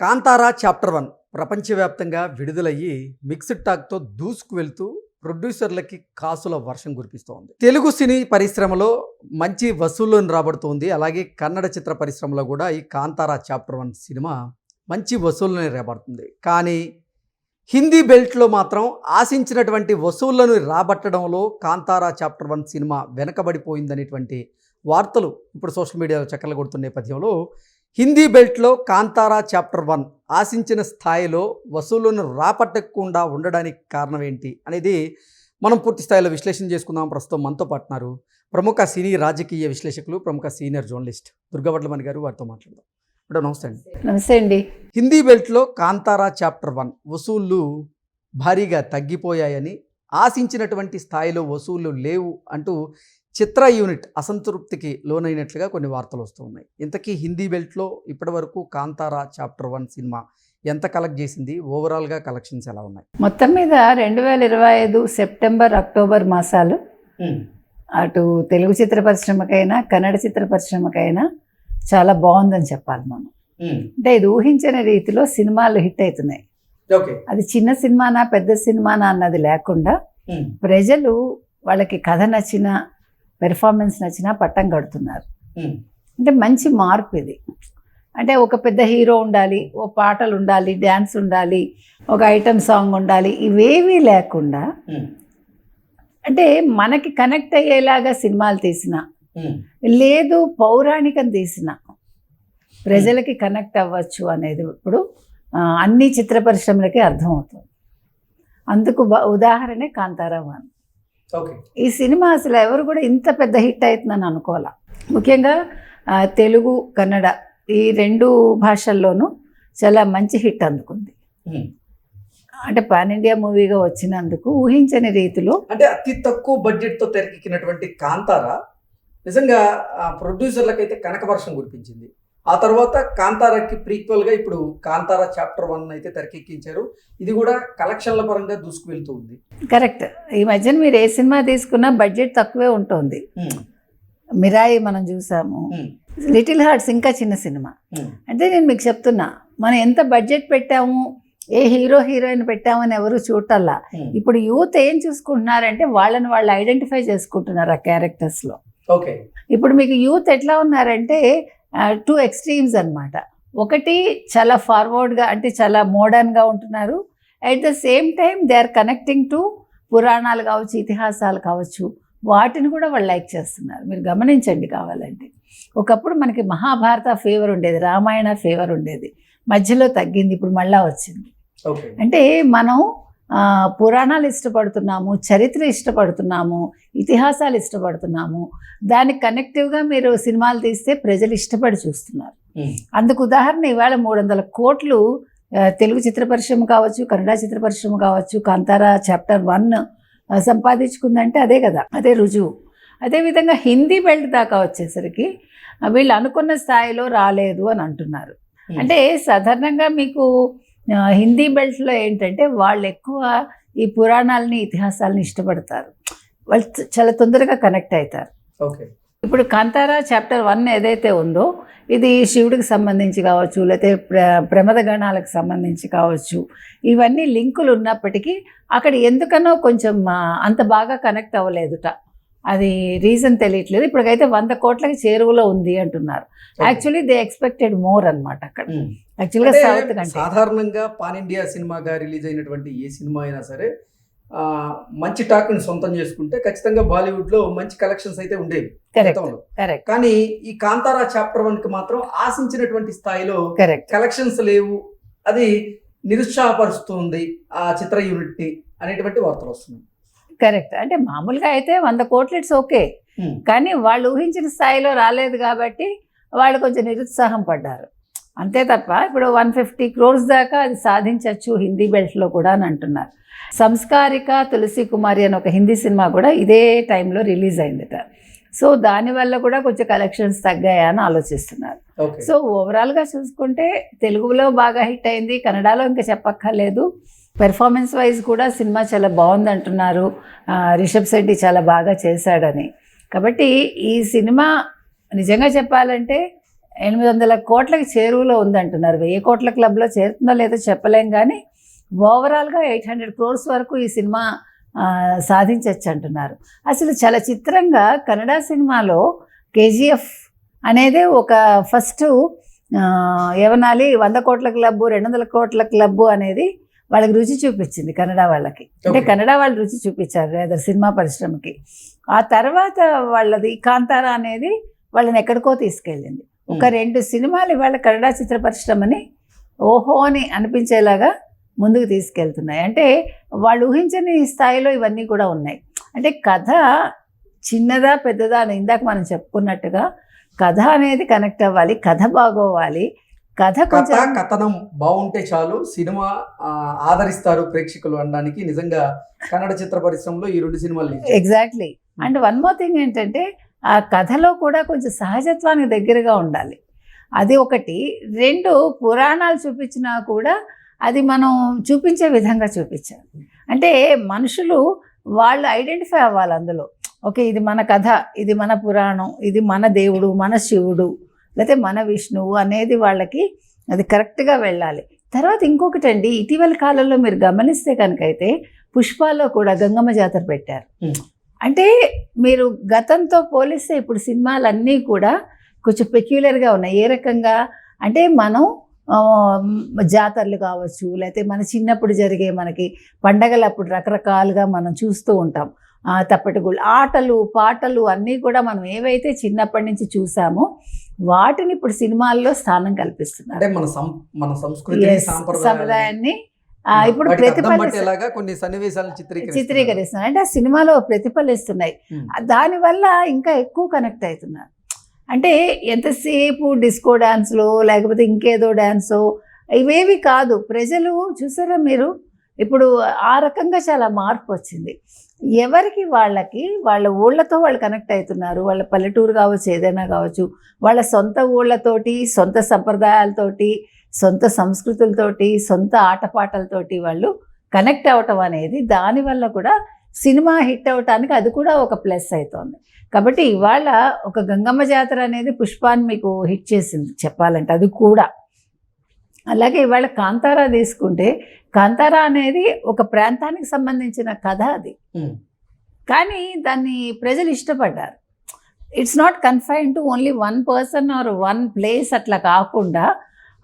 Kantara chapter one ప్రపంచవ్యాప్తంగా విడుదలయ్యి mixed టాక్తో దూసుకు వెళ్తూ ప్రొడ్యూసర్లకి కాసుల వర్షం కురిపిస్తోంది. తెలుగు సినీ పరిశ్రమలో మంచి వసూళ్ళను రాబడుతోంది. అలాగే కన్నడ చిత్ర పరిశ్రమలో కూడా ఈ కాంతారా చాప్టర్ వన్ సినిమా మంచి వసూళ్ళని రాబడుతుంది. కానీ హిందీ బెల్ట్లో మాత్రం ఆశించినటువంటి వసూళ్ళను రాబట్టడంలో కాంతారా చాప్టర్ వన్ సినిమా వెనకబడిపోయిందనేటువంటి వార్తలు ఇప్పుడు సోషల్ మీడియాలో చక్కర్లు కొడుతున్న నేపథ్యంలో హిందీ బెల్ట్లో కాంతారా చాప్టర్ వన్ ఆశించిన స్థాయిలో వసూళ్ళను రాపట్టకుండా ఉండడానికి కారణం ఏంటి అనేది మనం పూర్తి స్థాయిలో విశ్లేషణ చేసుకుందాం. ప్రస్తుతం మనతో పాటున్నారు ప్రముఖ సినీ రాజకీయ విశ్లేషకులు ప్రముఖ సీనియర్ జర్నలిస్ట్ దుర్గవడ్లమణి గారు వారితో మాట్లాడదాం. నమస్తే అండి. నమస్తే అండి. హిందీ బెల్ట్లో కాంతారా చాప్టర్ వన్ వసూళ్ళు భారీగా తగ్గిపోయాయని ఆశించినటువంటి స్థాయిలో వసూళ్ళు లేవు అంటూ చిత్ర యూనిట్ అసంతృప్తికి లోనైనట్లుగా కొన్ని వార్తలు వస్తూ ఉన్నాయి. ఇంతకీ హిందీ బెల్ట్లో ఇప్పటివరకు కాంతారా చాప్టర్ వన్ సినిమా ఎంత కలెక్ట్ చేసింది? ఓవరాల్గా కలెక్షన్స్ ఎలా ఉన్నాయి? మొత్తం మీద రెండు వేల ఇరవై ఐదు సెప్టెంబర్ అక్టోబర్ మాసాలు అటు తెలుగు చిత్ర పరిశ్రమకైనా కన్నడ చిత్ర పరిశ్రమకైనా చాలా బాగుందని చెప్పాలి మనం. అంటే ఇది ఊహించని రీతిలో సినిమాలు హిట్ అవుతున్నాయి. అది చిన్న సినిమానా పెద్ద సినిమానా అన్నది లేకుండా ప్రజలు వాళ్ళకి కథ నచ్చిన పెర్ఫార్మెన్స్ నచ్చినా పట్టం కడుతున్నారు. అంటే మంచి మార్పు ఇది. అంటే ఒక పెద్ద హీరో ఉండాలి ఓ పాటలు ఉండాలి డ్యాన్స్ ఉండాలి ఒక ఐటమ్ సాంగ్ ఉండాలి ఇవేవీ లేకుండా అంటే మనకి కనెక్ట్ అయ్యేలాగా సినిమాలు తీసిన లేదు పౌరాణికం తీసిన ప్రజలకి కనెక్ట్ అవ్వచ్చు అనేది ఇప్పుడు అన్ని చిత్ర పరిశ్రమలకి అర్థమవుతుంది. అందుకు ఉదాహరణే కాంతారా వన్ ఓకే ఈ సినిమా అసలు ఎవరు కూడా ఇంత పెద్ద హిట్ అవుతుందని అనుకోవాల. ముఖ్యంగా తెలుగు కన్నడ ఈ రెండు భాషల్లోనూ చాలా మంచి హిట్ అందుకుంది. అంటే పాన్ ఇండియా మూవీగా వచ్చినందుకు ఊహించని రీతిలో అంటే అతి తక్కువ బడ్జెట్తో తెరకెక్కినటువంటి కాంతారా నిజంగా ఆ, ప్రొడ్యూసర్లకైతే కనక వర్షం కురిపించింది. ఆ తర్వాత కాంతారాకి ప్రీక్వల్గా ఇప్పుడు కాంతారా చాప్టర్ వన్ అయితే తెరకెక్కించారు. ఇది కూడా కలెక్షన్ల పరంగా దూసుకు వెళ్తూ ఉంది కరెక్ట్ ఈ మధ్యన మీరు ఏ సినిమా తీసుకున్నా బడ్జెట్ తక్కువే ఉంటుంది. మిరాయి మనం చూసాము. లిటిల్ హార్ట్స్ ఇంకా చిన్న సినిమా. అంటే నేను మీకు చెప్తున్నా మనం ఎంత బడ్జెట్ పెట్టాము ఏ హీరో హీరోయిన్ పెట్టామని ఎవరు చూడటల్లా. ఇప్పుడు యూత్ ఏం చూసుకుంటున్నారంటే వాళ్ళని వాళ్ళు ఐడెంటిఫై చేసుకుంటున్నారు ఆ క్యారెక్టర్స్లో ఓకే ఇప్పుడు మీకు యూత్ ఎట్లా ఉన్నారంటే టూ ఎక్స్ట్రీమ్స్ అన్నమాట. ఒకటి చాలా ఫార్వర్డ్గా అంటే చాలా మోడర్న్గా ఉంటున్నారు. At the same time they are connecting to పురాణాలు కావచ్చు ఇతిహాసాలు కావచ్చు. వాటిని కూడా వాళ్ళు లైక్ చేస్తున్నారు. మీరు గమనించండి కావాలంటే. ఒకప్పుడు మనకి మహాభారత ఫేవర్ ఉండేది రామాయణ ఫేవర్ ఉండేది. మధ్యలో తగ్గింది ఇప్పుడు మళ్ళా వచ్చింది. అంటే మనం పురాణాలు ఇష్టపడుతున్నాము చరిత్ర ఇష్టపడుతున్నాము ఇతిహాసాలు ఇష్టపడుతున్నాము. దానికి కనెక్టివ్గా మీరు సినిమాలు తీస్తే ప్రజలు ఇష్టపడి చూస్తున్నారు. అందుకు ఉదాహరణ ఇవాళ మూడు వందల కోట్లు తెలుగు చిత్ర పరిశ్రమ కావచ్చు కన్నడ చిత్ర పరిశ్రమ కావచ్చు కాంతారా చాప్టర్ వన్ సంపాదించుకుందంటే అదే కదా అదే రుజువు. అదేవిధంగా హిందీ బెల్ట్ దాకా వచ్చేసరికి వీళ్ళు అనుకున్న స్థాయిలో రాలేదు అని అంటున్నారు. అంటే సాధారణంగా మీకు హిందీ బెల్ట్లో ఏంటంటే వాళ్ళు ఎక్కువ ఈ పురాణాలని ఇతిహాసాలని ఇష్టపడతారు. వాళ్ళు చాలా తొందరగా కనెక్ట్ అవుతారు ఓకే. ఇప్పుడు కాంతారా చాప్టర్ వన్ ఏదైతే ఉందో ఇది శివుడికి సంబంధించి కావచ్చు లేకపోతే ప్ర ప్రమద గణాలకు సంబంధించి కావచ్చు ఇవన్నీ లింకులు ఉన్నప్పటికీ అక్కడ ఎందుకనో కొంచెం అంత బాగా కనెక్ట్ అవ్వలేదుట. అది రీజన్ తెలియట్లేదు. ఇప్పటికైతే వంద కోట్లకి చేరువలో ఉంది అంటున్నారు. యాక్చువల్లీ దే ఎక్స్పెక్టెడ్ మోర్ అన్నమాట అక్కడ. యాక్చువల్గా సౌత్ సాధారణంగా పాన్ ఇండియా సినిమాగా రిలీజ్ అయినటువంటి ఏ సినిమా అయినా సరే మంచి టాక్ని సొంతం చేసుకుంటే ఖచ్చితంగా బాలీవుడ్లో మంచి కలెక్షన్స్ అయితే ఉండేవి. కానీ ఈ కాంతారా చాప్టర్ వన్కి మాత్రం ఆశించినటువంటి స్థాయిలో కలెక్షన్స్ లేవు. అది నిరుత్సాహపరుస్తుంది ఆ చిత్ర యూనిట్ని అనేటువంటి వార్తలు వస్తున్నాయి. కరెక్ట్. అంటే మామూలుగా అయితే వంద కోట్లు ఇట్స్ ఓకే. కానీ వాళ్ళు ఊహించిన స్థాయిలో రాలేదు కాబట్టి వాళ్ళు కొంచెం నిరుత్సాహం పడ్డారు. అంతే తప్ప ఇప్పుడు వన్ ఫిఫ్టీ క్రోర్స్ దాకా అది సాధించవచ్చు హిందీ బెల్ట్లో కూడా అని అంటున్నారు. సంస్కారిక తులసి కుమారి అని ఒక హిందీ సినిమా కూడా ఇదే టైంలో రిలీజ్ అయిందట. సో దానివల్ల కూడా కొంచెం కలెక్షన్స్ తగ్గాయా అని ఆలోచిస్తున్నారు. సో ఓవరాల్గా చూసుకుంటే తెలుగులో బాగా హిట్ అయింది కన్నడలో ఇంకా చెప్పక్కర్లేదు. పెర్ఫార్మెన్స్ వైజ్ కూడా సినిమా చాలా బాగుంది అంటున్నారు రిషబ్ శెట్టి చాలా బాగా చేశాడని. కాబట్టి ఈ సినిమా నిజంగా చెప్పాలంటే ఎనిమిది వందల కోట్లకి చేరువలో ఉందంటున్నారు. వెయ్యి కోట్ల క్లబ్లో చేరుతుందో లేదో చెప్పలేం కానీ ఓవరాల్గా ఎయిట్ హండ్రెడ్ క్రోర్స్ వరకు ఈ సినిమా సాధించవచ్చు అంటున్నారు అసలు చాలా చిత్రంగా కన్నడ సినిమాలో కేజీఎఫ్ అనేది ఒక ఫస్ట్ ఏమనాలి? వంద కోట్ల క్లబ్బు రెండు వందల కోట్ల క్లబ్బు అనేది వాళ్ళకి రుచి చూపించింది కన్నడ వాళ్ళకి. అంటే. కన్నడ వాళ్ళు రుచి చూపించారు లేదా సినిమా పరిశ్రమకి. ఆ తర్వాత వాళ్ళది కాంతారా అనేది వాళ్ళని ఎక్కడికో తీసుకెళ్ళింది. ఒక రెండు సినిమాలు ఇవాళ కన్నడ చిత్ర పరిశ్రమని ఓహో అని అనిపించేలాగా ముందుకు తీసుకెళ్తున్నాయి. అంటే వాళ్ళు ఊహించని స్థాయిలో ఇవన్నీ కూడా ఉన్నాయి. అంటే కథ చిన్నదా పెద్దదా అని ఇందాక మనం చెప్పుకున్నట్టుగా కథ అనేది కనెక్ట్ అవ్వాలి కథ బాగోవాలి కథ కథ కథనం బాగుంటే చాలు. సినిమా ఆదరిస్తారు ప్రేక్షకులు అనడానికి నిజంగా కన్నడ చిత్ర పరిశ్రమలో ఈ రెండు సినిమాలు. Exactly and one more thing ఏంటంటే ఆ కథలో కూడా కొంచెం సహజత్వానికి దగ్గరగా ఉండాలి. అది ఒకటి. రెండు పురాణాలు చూపించినా కూడా అది మనం చూపించే విధంగా చూపించాలి. అంటే మనుషులు వాళ్ళు ఐడెంటిఫై అవ్వాలి అందులో. ఓకే ఇది మన కథ ఇది మన పురాణం ఇది మన దేవుడు మన శివుడు లేకపోతే మన విష్ణువు అనేది వాళ్ళకి అది కరెక్ట్గా వెళ్ళాలి. తర్వాత ఇంకొకటి అండి ఇటీవల కాలంలో మీరు గమనిస్తే కనుకైతే పుష్పాల్లో కూడా గంగమ్మ జాతర పెట్టారు. అంటే మీరు గతంతో పోలిస్తే ఇప్పుడు సినిమాలన్నీ కూడా కొంచెం పెక్యులర్గా ఉన్నాయి. ఏ రకంగా? అంటే మనం జాతరలు కావచ్చు లేకపోతే మన చిన్నప్పుడు జరిగే మనకి పండగలు అప్పుడు రకరకాలుగా మనం చూస్తూ ఉంటాం. ఆ, తప్పటిగుళ్ళు ఆటలు పాటలు అన్నీ కూడా మనం ఏవైతే చిన్నప్పటి నుంచి చూసామో వాటిని ఇప్పుడు సినిమాల్లో స్థానం కల్పిస్తున్నారు. అంటే మన సం మన సంస్కృతి సంప్రదాయాన్ని ఇప్పుడు కొన్ని సన్నివేశాలను చిత్రీకరిస్తున్నారు. అంటే ఆ సినిమాలో ప్రతిఫలిస్తున్నాయి. దానివల్ల ఇంకా ఎక్కువ కనెక్ట్ అవుతున్నారు. అంటే ఎంతసేపు డిస్కో డాన్స్లో లేకపోతే ఇంకేదో డాన్సో ఇవేవి కాదు. ప్రజలు చూసారా మీరు? ఇప్పుడు ఆ రకంగా చాలా మార్పు వచ్చింది. ఎవరికి వాళ్ళకి వాళ్ళ ఊళ్ళతో వాళ్ళు కనెక్ట్ అవుతున్నారు. వాళ్ళ పల్లెటూరు కావచ్చు ఏదైనా కావచ్చు వాళ్ళ సొంత ఊళ్ళతోటి సొంత సంప్రదాయాలతోటి సొంత సంస్కృతులతోటి సొంత ఆటపాటలతోటి వాళ్ళు కనెక్ట్ అవ్వటం అనేది దానివల్ల కూడా సినిమా హిట్ అవటానికి అది కూడా ఒక ప్లస్ అవుతోంది కాబట్టి ఇవాళ ఒక గంగమ్మ జాతర అనేది పుష్పాన్ని మీకు హిట్ చేసింది చెప్పాలంటే అది కూడా. అలాగే ఇవాళ కాంతారా తీసుకుంటే కాంతారా అనేది ఒక ప్రాంతానికి సంబంధించిన కథ అది. కానీ దాన్ని ప్రజలు ఇష్టపడ్డారు. It's not confine to only one person or one place అట్లా కాకుండా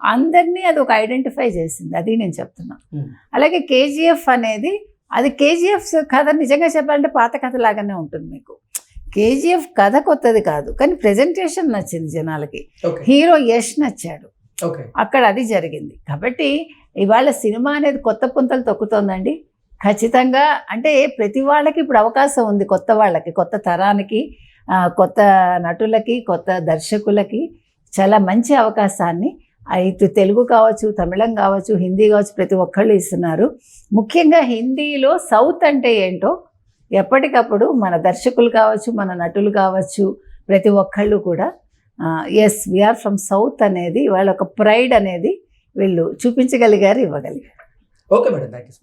అందరినీ అది ఒక ఐడెంటిఫై చేసింది. అది నేను చెప్తున్నా. Hmm. అలాగే కేజీఎఫ్ అనేది అది కేజీఎఫ్ కథ నిజంగా చెప్పాలంటే పాత కథ లాగానే ఉంటుంది మీకు. కేజీఎఫ్ కథ కొత్తది కాదు. కానీ ప్రజెంటేషన్ నచ్చింది జనాలకి. హీరో యష్ నచ్చాడు. అక్కడ అది జరిగింది. కాబట్టి ఇవాళ సినిమా అనేది కొత్త పుంతలు తొక్కుతోందండి. ఖచ్చితంగా అంటే ప్రతి వాళ్ళకి ఇప్పుడు అవకాశం ఉంది కొత్త వాళ్ళకి కొత్త తరానికి కొత్త నటులకి కొత్త దర్శకులకి చాలా మంచి అవకాశాన్ని. అయితే ఇటు తెలుగు కావచ్చు తమిళం కావచ్చు హిందీ కావచ్చు ప్రతి ఒక్కళ్ళు ఇస్తున్నారు. ముఖ్యంగా హిందీలో సౌత్ అంటే ఏంటో ఎప్పటికప్పుడు మన దర్శకులు కావచ్చు మన నటులు కావచ్చు ప్రతి ఒక్కళ్ళు కూడా ఎస్ వీఆర్ ఫ్రమ్ సౌత్ అనేది వాళ్ళ ఒక ప్రైడ్ అనేది వీళ్ళు చూపించగలిగారు ఇవ్వగలిగారు. Okay madam thank you